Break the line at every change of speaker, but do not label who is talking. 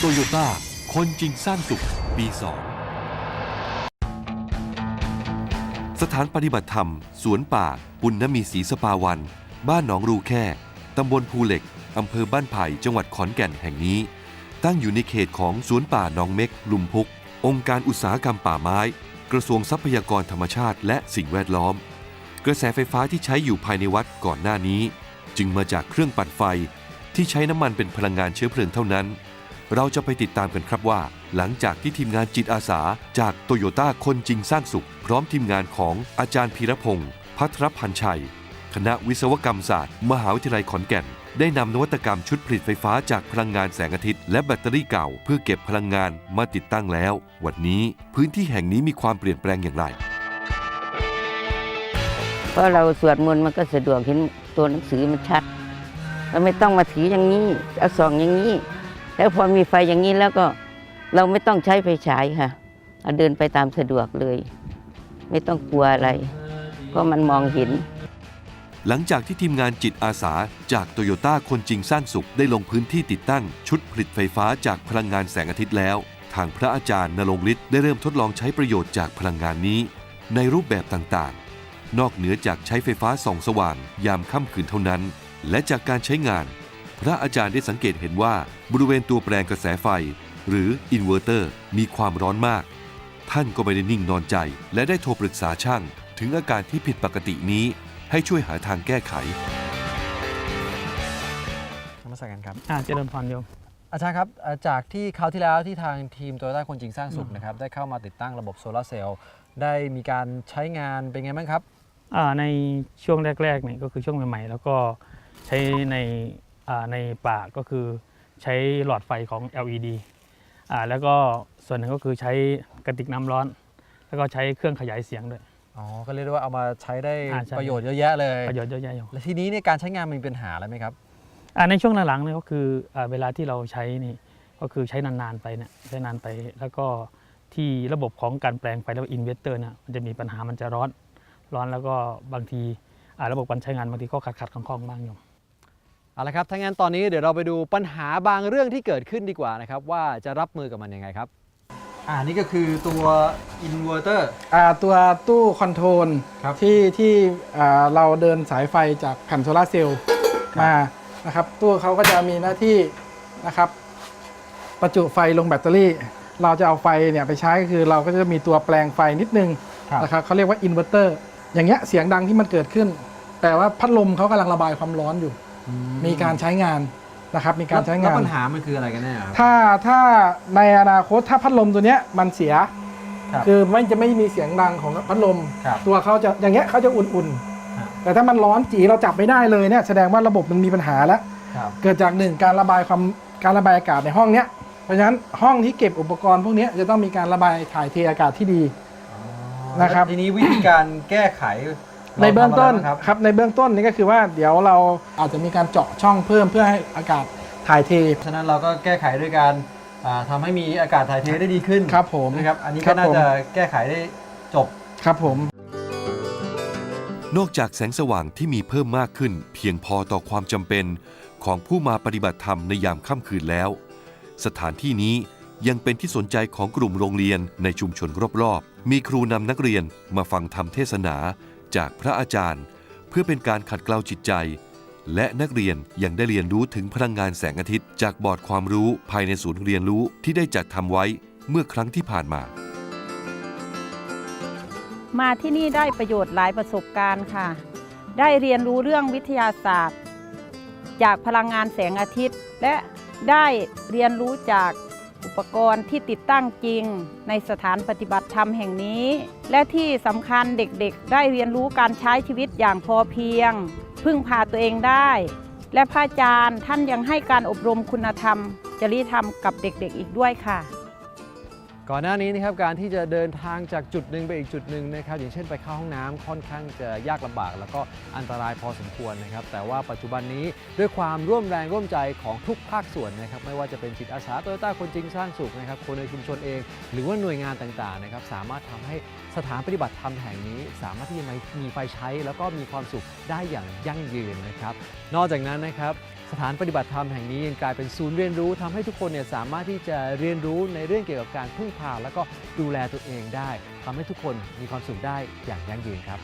โตโยต้า คนจริงสร้างสุข ปี 2 สถานปฏิบัติธรรม สวนป่า ปุณณมีศรีสปาวัน บ้านหนองรูแค่ ตำบลภูเหล็ก อำเภอบ้านไผ่ จังหวัดขอนแก่นแห่งนี้ ตั้งอยู่ในเขตของสวนป่าหนองเม็ก ลุมพุก องค์การอุตสาหกรรมป่าไม้ กระทรวงทรัพยากรธรรมชาติและสิ่งแวดล้อม กระแสไฟฟ้าที่ใช้อยู่ภายในวัดก่อนหน้านี้ จึงมาจากเครื่องปั่นไฟที่ใช้น้ำมันเป็นพลังงานเชื้อเพลิงเท่านั้น เราจะไปติดตามกันครับว่า หลังจากที่ทีมงานจิตอาสา จากโตโยต้าคนจริงสร้างสุข พร้อมทีมงานของอาจารย์พีรพงศ์พัทรพันชัย คณะวิศวกรรมศาสตร์ มหาวิทยาลัยขอนแก่น ได้นำนวัตกรรมชุดผลิตไฟฟ้าจากพลังงานแสงอาทิตย์และแบตเตอรี่เก่า เพื่อเก็บพลังงานมาติดตั้งแล้ว วันนี้พื้นที่แห่งนี้มีความเปลี่ยนแปลงอย่างไร
เพราะเราสวดมนต์มันก็สะดวกเห็นตัวหนังสือมันชัดเราไม่ต้องมาถืออย่างนี้เอาส่องอย่างนี้ แล้วพอมีไฟอย่างนี้แล้วก็เราไม่ต้องใช้ไฟฉายค่ะเอาเดินไปตามสะดวกเลย ไม่ต้องกลัวอะไรเพราะมันมองเห็น
หลังจากที่ทีมงานจิตอาสาจากโตโยต้าคนจริงสร้างสุขได้ลงพื้นที่ติดตั้ง ชุดผลิตไฟฟ้าจากพลังงานแสงอาทิตย์แล้ว ทางพระอาจารย์นรงฤทธิ์ได้เริ่มทดลองใช้ประโยชน์จากพลังงานนี้ ในรูปแบบต่างๆ นอกเหนือจากใช้ไฟฟ้าส่องสว่าง ยามค่ำคืนเท่านั้น และจากการใช้งาน พระอาจารย์ได้สังเกตเห็นว่าบริเวณตัวแปลงกระแสไฟ หรืออินเวอร์เตอร์มีความร้อนมาก ท่านก็ไม่ได้นิ่งนอนใจ และได้โทรปรึกษาช่าง ถึงอาการที่ผิดปกตินี้ ให้ช่วยหาทางแก้ไข
นมัสการครับ
อ่าเจริญพรโยม
อาจารย์ครับเอ่อจากที่คราวที่แล้วที่ทางทีมโตโยต้าคนจริงสร้างสุขนะครับ ได้เข้ามาติดตั้งระบบโซลาร์เซลล์ได้มีการใช้งานเป็นไงบ้างครับ
อ่าในช่วงแรกๆเนี่ยก็คือช่วงใหม่ๆ แล้วก็ใช้ในอ่า ในป่าก็คือใช้หลอดไฟของ LED อ่าแล้วก็ส่วนหนึ่งก็คือใช้กระติกน้ำร้อน แล้วก็ใช้เครื่องขยายเสียงด้วย
อ๋อก็เรียกได้ว่าเอามาใช้ได้
อ่าใช่
ประโยชน์เยอะแยะเลย
ประโยชน์เยอะแยะอยู่
และทีนี้ในยการใช้งานมันมีปัญหาอะไรไหมครับ
อ่าในช่วงหลังๆเนี่ยก็คืออ่าเวลาที่เราใช้นี่ก็คือใช้นานๆไปเนี่ยใช้นานไปแล้วก็ที่ระบบของการแปลงไฟแล้วอินเวสเตอร์เนี่ยมันจะมีปัญหามันจะร้อน ร้อนแล้วก็บางทีอ่าระบบการใช้งานบางทีก็ขัดๆข้องๆบ้างอยู่
เอาละครับถ้างั้นตอนนี้เดี๋ยวเราไปดูปัญหาบางเรื่องที่เกิดขึ้นดีกว่านะครับ ว่าจะรับมือกับมันยังไงครับ อ่านี่ก็คือตัวอินเวอร์เตอร์
อ่าตัวตู้คอนโทรล
ครับ
ที่ที่อ่าเราเดินสายไฟจากแผ่นโซลาร์เซลล์
ครับ
มานะครับตู้เขาก็จะมีหน้าที่นะครับประจุไฟลงแบตเตอรี่ เราจะเอาไฟเนี่ยไปใช้ก็คือเราก็จะมีตัวแปลงไฟนิดนึงนะครับเขาเรียกว่าอินเวอร์เตอร์อย่างเงี้ยเสียงดังที่มันเกิดขึ้นแต่ว่าพัดลมเขากำลังระบายความร้อนอยู่ มีการใช้งานนะครับมีการใช้
แล้ว
งาน
ปัญหามันคืออะไรกันแน่ครับ
ถ้าถ้าในอนาคตถ้าพัดลมตัวเนี้ยมันเสีย
ครับ
คือไม่จะไม่มีเสียงดังของพัดลม
ครับ
ตัวเขาจะอย่างเงี้ยเขาจะอุ่น
ครับ
ๆแต่ถ้ามันร้อนจีเราจับไม่ได้เลยเนี่ยแสดงว่าระบบมันมีปัญหาแล้ว
ครับ
เกิดจากหนึ่งการระบายความการระบายอากาศในห้องเนี้ยเพราะฉะนั้นห้องที่เก็บอุปกรณ์พวกเนี้ยจะต้องมีการระบายถ่ายเทอากาศที่ดีนะครับ
ทีนี้วิธีการแก้ไข
ในเบื้องต้น
ราทำะไรบ้าครับ
ครับในเบื้องต้นนี่ก็คือว่าเดี๋ยวเราอาจจะมีการเจาะช่องเพิ่มเพื่อให้อากาศถ่ายเท
ฉะนั้นเราก็แก้ไขด้วยการอ่าทำให้มีอากาศถ่ายเทได้ดีขึ้น
ครับผม
นะครับอันนี้
ครั
ก็
บ
น่า
ผม
จะแก้ไขได้จบ
ครับผม
นอกจากแสงสว่างที่มีเพิ่มมากขึ้น เพียงพอต่อความจำเป็นของผู้มาปฏิบัติธรรมในยามค่ำคืนแล้ว สถานที่นี้ยังเป็นที่สนใจของกลุ่มโรงเรียนในชุมชนรอบๆ มีครูนำนักเรียนมาฟังธรรมเทศนา จากพระอาจารย์ เพื่อเป็นการขัดเกลาจิตใจ และนักเรียนยังได้เรียนรู้ถึงพลังงานแสงอาทิตย์ จากบอร์ดความรู้ภายในศูนย์เรียนรู้ที่ได้จัดทำไว้เมื่อครั้งที่ผ่านมา
มาที่นี่ได้ประโยชน์หลายประสบการณ์ค่ะ ได้เรียนรู้เรื่องวิทยาศาสตร์ จากพลังงานแสงอาทิตย์ และได้เรียนรู้จาก อุปกรณ์ที่ติดตั้งจริง ในสถานปฏิบัติธรรมแห่งนี้ และที่สำคัญเด็กๆ ได้เรียนรู้การใช้ชีวิตอย่างพอเพียง พึ่งพาตัวเองได้ และพระอาจารย์ท่านยังให้การอบรมคุณธรรม จริยธรรมกับเด็กๆอีกด้วยค่ะ
ก่อนหน้านี้นะครับการที่จะเดินทางจากจุดหนึ่งไปอีกจุดหนึ่งนะครับอย่างเช่นไปเข้าห้องน้ำค่อนข้างจะยากลำบาก แล้วก็อันตรายพอสมควรนะครับแต่ว่าปัจจุบันนี้ด้วยความร่วมแรงร่วมใจของทุกภาคส่วนนะครับไม่ว่าจะเป็นจิตอาสาโตโยต้าคนจริงสร้างสุขนะครับคนในชุมชนเอง หรือว่าหน่วยงานต่างๆนะครับสามารถทำให้สถานปฏิบัติธรรมแห่งนี้ สามารถที่จะมีไฟใช้ แล้วก็มีความสุขได้อย่างยั่งยืนนะครับนอกจากนั้นนะครับ สถานปฏิบัติธรรมแห่งนี้ยังกลายเป็นศูนย์เรียนรู้ทำให้ทุกคนเนี่ยสามารถที่จะเรียนรู้ในเรื่องเกี่ยวกับการพึ่งพา แล้วก็ดูแลตัวเองได้ทำให้ทุกคนมีความสุขได้อย่างยั่งยืนครับ